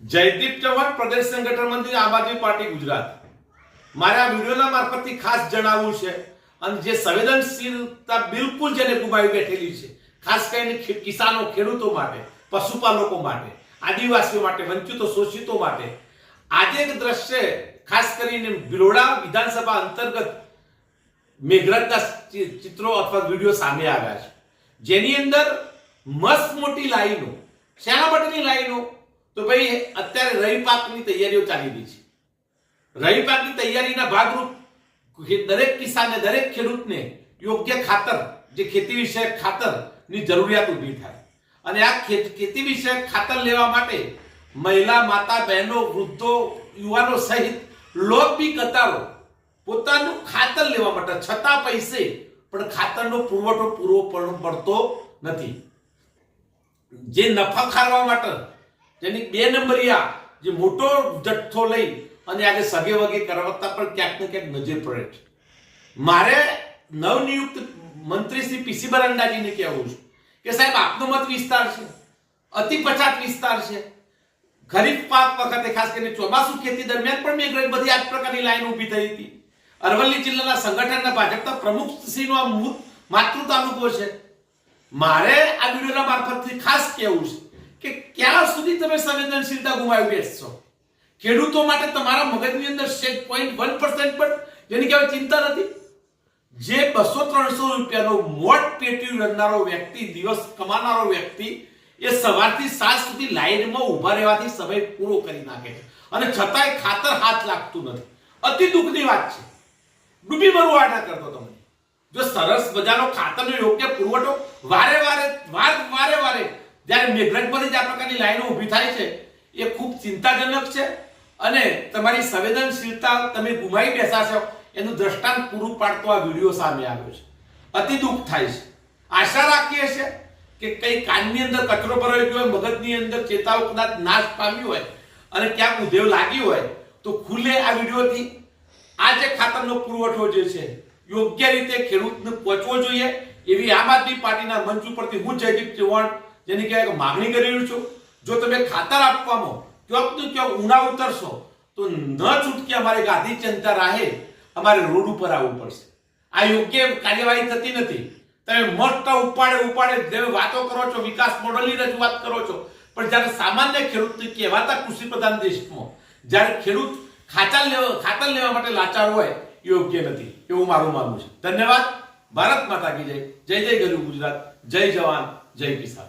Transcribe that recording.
જયદીપ ચૌહાણ પ્રદેશ સંગઠન મંત્રી આમ આદમી પાર્ટી ગુજરાત. મારે આ વિડીયોના મારફતથી ખાસ જણાવવું છે અને જે સંવેદનશીલતા બિલકુલ જેને ગુમાવી બેઠેલી છે. ખાસ કરીને કિસાનો ખેડૂતો માટે, પશુપાલકો માટે, આદિવાસીઓ માટે, વંચિતો, શોષિતો માટે. આજે એક દ્રશ્ય, ખાસ કરીને બિલોડા વિધાનસભા અંતર્ગત મેઘરજના ચિત્રો અથવા વીડિયો સામે આવ્યા છે. જેની અંદર મસ્ત મોટી લાઈનો. શેના માટેની લાઈનો? તો ભાઈ, અત્યારે રવિ પાકની તૈયારીઓ ચાલી રહી છે. રવિ પાકની તૈયારીના ભાગરૂપ દરેક કિસાનને દરેક ખેડૂતને યોગ્ય ખાતર, જે ખેતી વિષયક ખાતરની જરૂરિયાત ઊભી થાય. અને આ ખેત- વિષયક ખાતર લેવા માટે મહિલા, માતા, બહેનો, વૃદ્ધો, યુવાનો સહિત લોબી કતારો પોતાનું ખાતર લેવા માટે, છતાં પૈસે પણ ખાતરનો પુરવઠો પૂરો પડ- પડતો નથી. જે નફા ખારવા માટે જેની બે નંબરિયા જે મોટો જથ્થો લઈ અને આજે સગે વગે કરવતા પણ ક્યાંક ને ક્યાંક નજર પડે છે. મારે નવનિયુક્ત મંત્રી શ્રી પીસી બરંડાજીને કહેવું છે કે સાહેબ, આપનો મત વિસ્તાર છે, અતિ પછાત વિસ્તાર છે. ખરીફ પાક વખતે ખાસ કરીને ચોમાસુ ખેતી દરમિયાન પણ મેઘરજ બધી આ પ્રકારની લાઈન ઊભી થઈ હતી. અરવલ્લી જિલ્લાના સંગઠનના ભાજપના પ્રમુખ શ્રીનો આ માતૃ તાલુકો છે. મારે આ વિડીયોના મારફતથી ખાસ કહેવું છે ક્યાં સુધી તમે સંવેદનશીલતા ગુમાવી બેસશો? ખેડૂતો માટે તમારા મગજની અંદર સેટ પોઈન્ટ વન પર્સન્ટ પણ જેની કહેવાય ચિંતા નથી. જે બસો ત્રણસો રૂપિયાનો મોટ પેટી રડનારો વ્યક્તિ, દિવસ કમાનારો વ્યક્તિ, એ સવારથી સાંજ સુધી લાઈનમાં ઊભા રહેવાથી સમય પૂરો કરી નાખે છે. અને છતાંય ખાતર હાથ લાગતું નથી. અતિ દુઃખની વાત છે. ડૂબી મરવા આટા કરતો તમને. જો સરસ મજાનો ખાતરનો યોગ્ય પુરવઠો વારે વારે જ્યારે મેઘરજમાંથી જ આ પ્રકારની લાઈનો ઊભી થાય છે, એ ખૂબ ચિંતાજનક છે. અને તમારી સંવેદનશીલતા, તમે ગુમાવી બેસા છો, એનું દ્રષ્ટાંત પૂરું પાડતો આ વીડિયો સામે આવ્યો છે. અતિ દુઃખ થાય છે. આશા રાખીએ છીએ કે કઈ કાનની અંદર કચરો ભરાઈ ગયો હોય, મગજની અંદર ચેતાઓ કદાચ નાશ પામ્યું હોય અને ક્યાંક ઉધેવ લાગી હોય, તો ખુલ્લે આ વિડીયોથી આ જે ખાતરનો પુરવઠો જે છે, યોગ્ય રીતે ખેડૂતને પહોંચવો જોઈએ. એવી આમ આદમી પાર્ટીના મંચ ઉપરથી હું જયદીપ ચૌહાણ જેની કહેવાય માગણી કરી રહ્યું છું. જો તમે ખાતર આપવામાં ક્યાંક ને ક્યાંક ઊંડા ઉતરશો, તો ન છૂટકે અમારે ગાંધી જનતા રાહે અમારે રોડ ઉપર આવવું પડશે. આ યોગ્ય કાર્યવાહી થતી નથી. તમે મસ્ત ઉપાડે ઉપાડે તમે વાતો કરો છો, વિકાસ મોડલની રજૂઆત કરો છો, પણ જ્યારે સામાન્ય ખેડૂત કહેવાતા કૃષિ પ્રધાન દેશમાં, જ્યારે ખેડૂત ખાતર લેવા ખાતર લેવા માટે લાચાર હોય, યોગ્ય નથી. એવું મારું માનવું છે. ધન્યવાદ. ભારત માતા કી જય. જય જય ગરુ ગુજરાત. જય જવાન. જય કિસાન.